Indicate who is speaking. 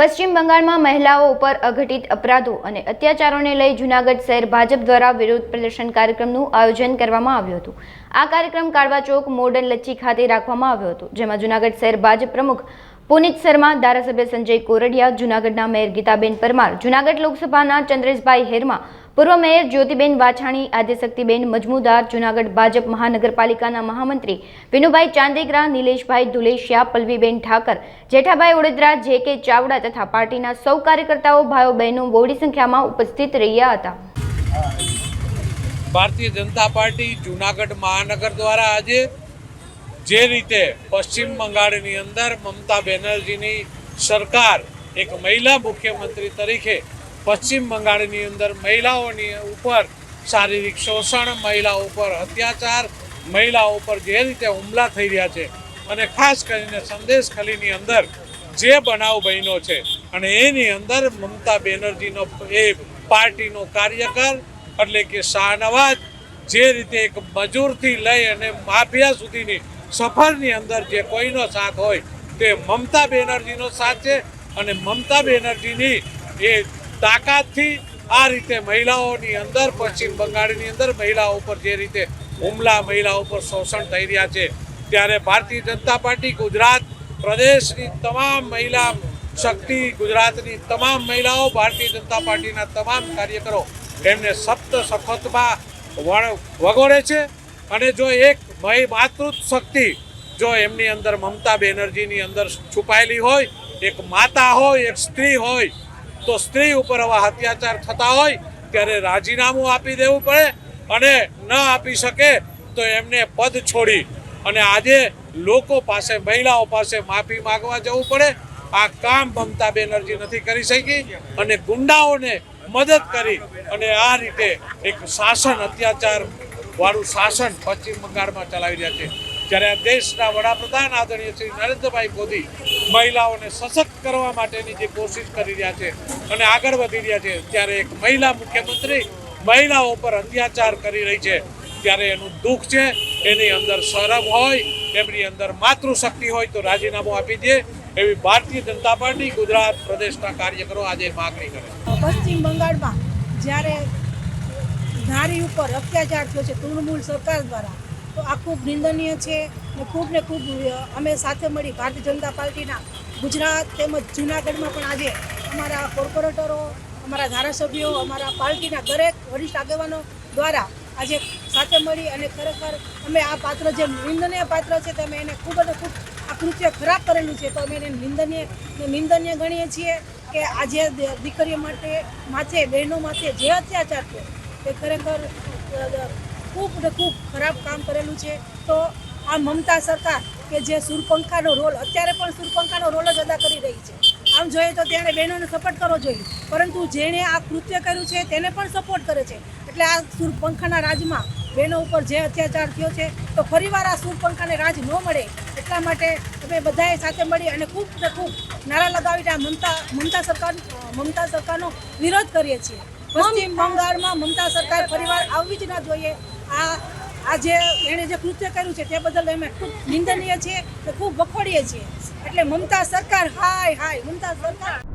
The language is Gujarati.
Speaker 1: પશ્ચિમ બંગાળમાં મહિલાઓ ઉપર અઘટિત અપરાધો અને અત્યાચારોને લઈ જૂનાગઢ શહેર ભાજપ દ્વારા વિરોધ પ્રદર્શન કાર્યક્રમનું આયોજન કરવામાં આવ્યું હતું. આ કાર્યક્રમ કાળવા ચોક મોડર્ન લચ્છી ખાતે રાખવામાં આવ્યો હતો, જેમાં જૂનાગઢ શહેર ભાજપ પ્રમુખ પુનિત શર્મા, ધારાસભ્ય સંજય કોરડિયા, જૂનાગઢના મેયર ગીતાબેન પરમાર, જૂનાગઢ લોકસભાના ચંદ્રેશભાઈ હેરમા, પૂર્વ મેયર જ્યોતિબેન વાછાણી આદ્યશક્તિબેન મજમુદાર, જૂનાગઢ ભાજપ મહાનગરપાલિકાના મહામંત્રી વિનુભાઈ ચાંદેગરા, નિલેશભાઈ ધુલેશિયા પલ્લવીબેન ઠાકર, જેઠાભાઈ ઓડેદરા, જે કે ચાવડા તથા પાર્ટીના સૌ કાર્યકર્તાઓ, ભાઈઓ, બહેનો બહોળી સંખ્યામાં ઉપસ્થિત રહ્યા હતા.
Speaker 2: ભારતીય જનતા પાર્ટી જુનાગઢ મહાનગર દ્વારા આજે જે રીતે પશ્ચિમ બંગાળની અંદર મમતા બેનર્જીની સરકાર એક મહિલા મુખ્યમંત્રી તરીકે પશ્ચિમ બંગાળની અંદર મહિલાઓની ઉપર શારીરિક શોષણ મહિલાઓ ઉપર અત્યાચાર મહિલાઓ ઉપર જે રીતે હુમલા થઈ રહ્યા છે અને ખાસ કરીને સંદેશ ખલીની અંદર જે બનાવ બન્યો છે અને એની અંદર મમતા બેનર્જીનો એ પાર્ટીનો કાર્યકર એટલે કે શાહનવાજ જે રીતે એક મજૂરથી લઈ અને માફિયા સુધીની સફરની અંદર જે કોઈનો સાથ હોય તે મમતા બેનર્જીનો સાથ છે અને મમતા બેનર્જીની એ તાકાતથી આ રીતે મહિલાઓની અંદર, પશ્ચિમ બંગાળની અંદર મહિલાઓ ઉપર જે રીતે હુમલા, મહિલાઓ ઉપર શોષણ થઈ રહ્યા છે, ત્યારે ભારતીય જનતા પાર્ટી ગુજરાત પ્રદેશની તમામ મહિલા શક્તિ, ગુજરાતની તમામ મહિલાઓ, ભારતીય જનતા પાર્ટીના તમામ કાર્યકરો એમને સપ્ત વણ વગોડે છે. અને જો એક મહી માતૃત્વ શક્તિ જો એમની અંદર મમતા બેનર્જીની અંદર છુપાયેલી હોય, એક માતા હોય, એક સ્ત્રી હોય, તો સ્ત્રી ઉપર આવા અત્યાચાર થતા હોય, ત્યારે રાજીનામું આપી દેવું પડે અને ન આપી શકે તો એમને પદ છોડી અને આજે લોકો પાસે, મહિલાઓ પાસે માફી માગવા જવું પડે. આ કામ મમતા બેનર્જી નથી કરી શકી અને ગુંડાઓને મદદ કરી અને આ રીતે એક શાસન, અત્યાચાર વાળું શાસન પશ્ચિમ બંગાળમાં ચલાવી રહ્યા છે. જ્યારે દેશના વડાપ્રધાન આદરણીય શ્રી નરેન્દ્રભાઈ મોદી મહિલાઓને સશક્ત કરવા માટેની જે કોશિશ કરી રહ્યા છે અને આગળ વધી રહ્યા છે, ત્યારે એક મહિલા મુખ્યમંત્રી મહિલાઓ પર અત્યાચાર કરી રહી છે. ત્યારે એનું દુઃખ છે, એની અંદર શરમ હોય, એમની અંદર માતૃશક્તિ હોય તો રાજીનામું આપી દે એવી ભારતીય જનતા પાર્ટી ગુજરાત પ્રદેશના કાર્યકરો આજે માગણી કરે
Speaker 3: પશ્ચિમ બંગાળમાં જ્યારે નારી ઉપર અત્યાચાર થયો છે તૃણમૂલ સરકાર દ્વારા. તો આ ખૂબ નિંદનીય છે ને ખૂબ ને ખૂબ અમે સાથે મળી ભારતીય જનતા પાર્ટીના ગુજરાત તેમજ જૂનાગઢમાં પણ આજે અમારા કોર્પોરેટરો, અમારા ધારાસભ્યો, અમારા પાર્ટીના દરેક વરિષ્ઠ આગેવાનો દ્વારા આજે સાથે મળી અને ખરેખર અમે આ પાત્ર જે નિંદનીય પાત્ર છે તમે એને ખૂબ અને ખૂબ આ કૃત્ય ખરાબ કરેલું છે, તો અમે એને નિંદનીય નિંદનીય ગણીએ છીએ કે આજે દીકરીઓ માટે, માથે, બહેનો માથે જે અત્યાચાર થયો તે ખરેખર ખૂબ ને ખૂબ ખરાબ કામ કરેલું છે. તો આ મમતા સરકાર કે જે સુરપંખાનો રોલ, અત્યારે પણ સુરપંખાનો રોલ જ અદા કરી રહી છે. આમ જોઈએ તો ત્યારે બહેનોને સપોર્ટ કરવો જોઈએ. પરંતુ જેણે આ કૃત્ય કર્યું છે, તેને પણ સપોર્ટ કરે છે. એટલે આ સુરપંખાના રાજમાં બહેનો ઉપર જે અત્યાચાર થયો છે, તો ફરીવાર આ સુરપંખાને રાજ ન મળે એટલા માટે અમે બધાએ સાથે મળી અને ખૂબ ને ખૂબ નારા લગાવીને આ મમતા મમતા સરકાર મમતા સરકારનો વિરોધ કરીએ છીએ. પશ્ચિમ બંગાળમાં મમતા સરકાર ફરીવાર આવવી જ ના જોઈએ. આ આજે એણે જે કૃત્ય કર્યું છે તે બદલ અમે ખૂબ નિંદનીય છીએ ખૂબ વખોડીએ છીએ. એટલે મમતા સરકાર, હાય હાય, મમતા સરકાર.